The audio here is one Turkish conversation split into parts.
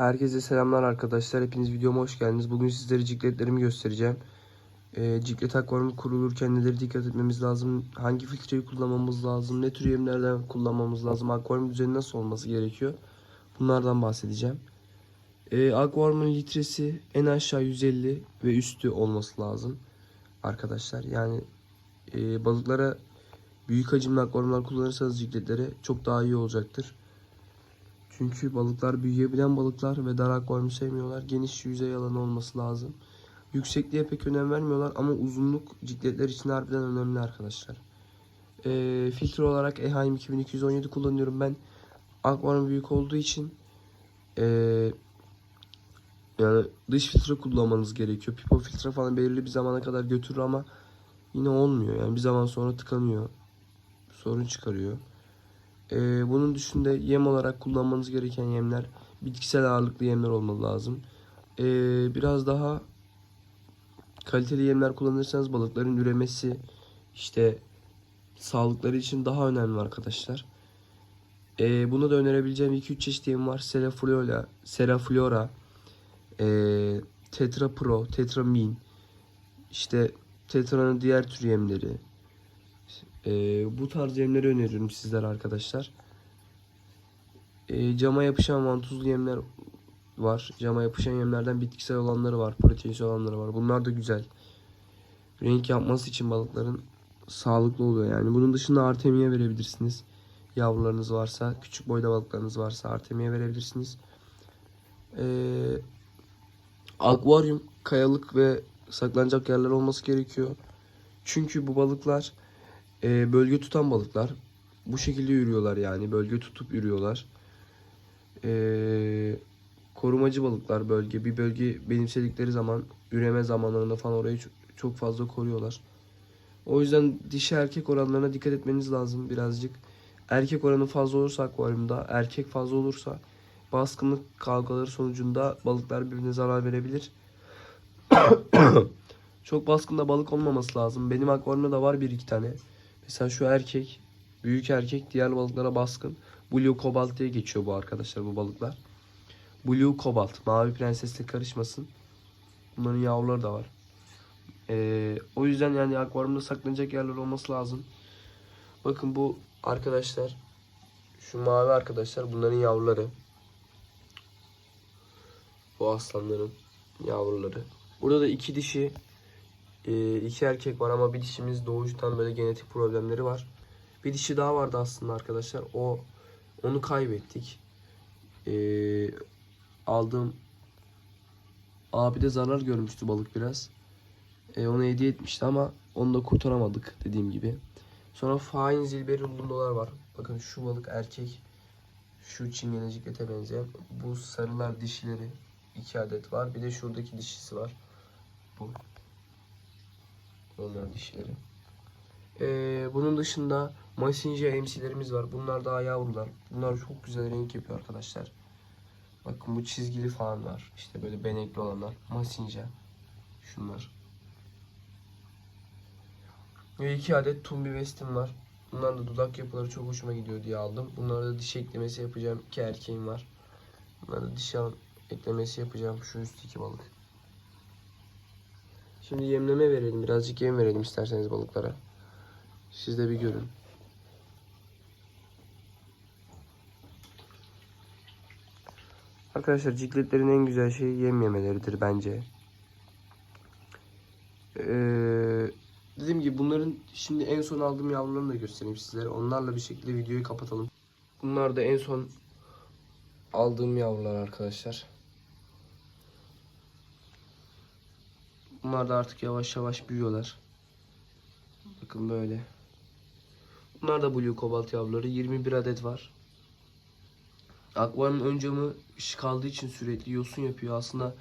Herkese selamlar arkadaşlar. Hepiniz videoma hoş geldiniz. Bugün sizlere cikletlerimi göstereceğim. Ee, ciklet akvaryumu kurulurken neleri dikkat etmemiz lazım? Hangi filtreyi kullanmamız lazım? Ne tür yemlerden kullanmamız lazım? Akvaryum düzeni nasıl olması gerekiyor? Bunlardan bahsedeceğim. Ee, akvaryumun litresi en aşağı 150 ve üstü olması lazım. Arkadaşlar yani e, balıklara büyük hacimli akvaryumlar kullanırsanız cikletlere çok daha iyi olacaktır. Çünkü balıklar büyüyebilen balıklar ve dar akvaryum sevmiyorlar. Geniş yüzey alanı olması lazım. Yüksekliğe pek önem vermiyorlar ama uzunluk cikletler için harbiden önemli arkadaşlar. Ee, filtre olarak Eheim 2217 kullanıyorum ben. Akvaryum büyük olduğu için ee, yani dış filtre kullanmanız gerekiyor. Pipo filtre falan belirli bir zamana kadar götürür ama yine olmuyor. Yani bir zaman sonra tıkanıyor. Sorun çıkarıyor. Ee, bunun dışında yem olarak kullanmanız gereken yemler bitkisel ağırlıklı yemler olmalı lazım. Ee, biraz daha kaliteli yemler kullanırsanız balıkların üremesi işte sağlıkları için daha önemli arkadaşlar. Ee, buna da önerebileceğim 2-3 çeşit yem var. Seraflora, Seraflora, ee, Tetra Pro, Tetramin, işte Tetra'nın diğer tür yemleri, ee, bu tarz yemleri öneriyorum sizlere arkadaşlar. Ee, cama yapışan vantuzlu yemler var. Cama yapışan yemlerden bitkisel olanları var. Proteinsiz olanları var. Bunlar da güzel. Renk yapması için balıkların sağlıklı oluyor yani. Bunun dışında artemiye verebilirsiniz. Yavrularınız varsa, küçük boyda balıklarınız varsa artemiye verebilirsiniz. Ee, akvaryum, kayalık ve saklanacak yerler olması gerekiyor. Çünkü bu balıklar e, bölge tutan balıklar. Bu şekilde yürüyorlar yani. Bölge tutup yürüyorlar. E, korumacı balıklar bölge. Bir bölge benimsedikleri zaman üreme zamanlarında falan orayı çok, fazla koruyorlar. O yüzden dişi erkek oranlarına dikkat etmeniz lazım birazcık. Erkek oranı fazla olursa akvaryumda, erkek fazla olursa baskınlık kavgaları sonucunda balıklar birbirine zarar verebilir. Çok baskında balık olmaması lazım. Benim akvaryumda da var bir iki tane. Mesela şu erkek, büyük erkek diğer balıklara baskın. Blue Cobalt diye geçiyor bu arkadaşlar bu balıklar. Blue Cobalt, mavi prensesle karışmasın. Bunların yavruları da var. Ee, o yüzden yani akvaryumda saklanacak yerler olması lazım. Bakın bu arkadaşlar, şu mavi arkadaşlar bunların yavruları. Bu aslanların yavruları. Burada da iki dişi, e, iki erkek var ama bir dişimiz doğuştan böyle genetik problemleri var. Bir dişi daha vardı aslında arkadaşlar. O onu kaybettik. E, aldığım abi de zarar görmüştü balık biraz. E, onu hediye etmişti ama onu da kurtaramadık dediğim gibi. Sonra fain zilberi ulundolar var. Bakın şu balık erkek. Şu çingenecik ete benzeyen. Bu sarılar dişileri. iki adet var. Bir de şuradaki dişisi var. Bu. Onlar dişleri. Ee, bunun dışında Masinja emsilerimiz var. Bunlar daha yavrular. Bunlar çok güzel renk yapıyor arkadaşlar. Bakın bu çizgili falan var. İşte böyle benekli olanlar. Masinja. Şunlar. Ve iki adet Tumbi Westim var. Bunlar da dudak yapıları çok hoşuma gidiyor diye aldım. Bunlarda da diş eklemesi yapacağım. İki erkeğim var. Bunlarda diş al- eklemesi yapacağım. Şu üstteki balık. Şimdi yemleme verelim. Birazcık yem verelim isterseniz balıklara. Siz de bir görün. Arkadaşlar cikletlerin en güzel şeyi yem yemeleridir bence. Ee, dediğim gibi bunların şimdi en son aldığım yavrularını da göstereyim sizlere. Onlarla bir şekilde videoyu kapatalım. Bunlar da en son aldığım yavrular arkadaşlar. Bunlar da artık yavaş yavaş büyüyorlar. Bakın böyle. Bunlar da Blue Cobalt yavruları. 21 adet var. Akvaryumun ön camı ışık aldığı için sürekli yosun yapıyor. Aslında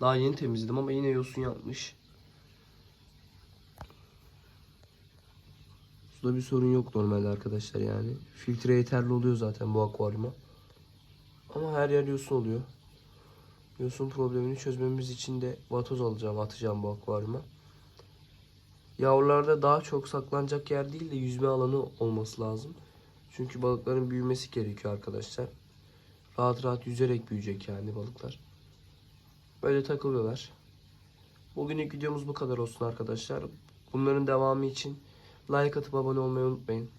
daha yeni temizledim ama yine yosun yapmış. Suda bir sorun yok normalde arkadaşlar yani. Filtre yeterli oluyor zaten bu akvaryuma. Ama her yer yosun oluyor. Yosun problemini çözmemiz için de vatoz alacağım, atacağım bu akvaryuma. Yavrularda daha çok saklanacak yer değil de yüzme alanı olması lazım. Çünkü balıkların büyümesi gerekiyor arkadaşlar. rahat rahat yüzerek büyüyecek yani balıklar. Böyle takılıyorlar. Bugünlük videomuz bu kadar olsun arkadaşlar. Bunların devamı için like atıp abone olmayı unutmayın.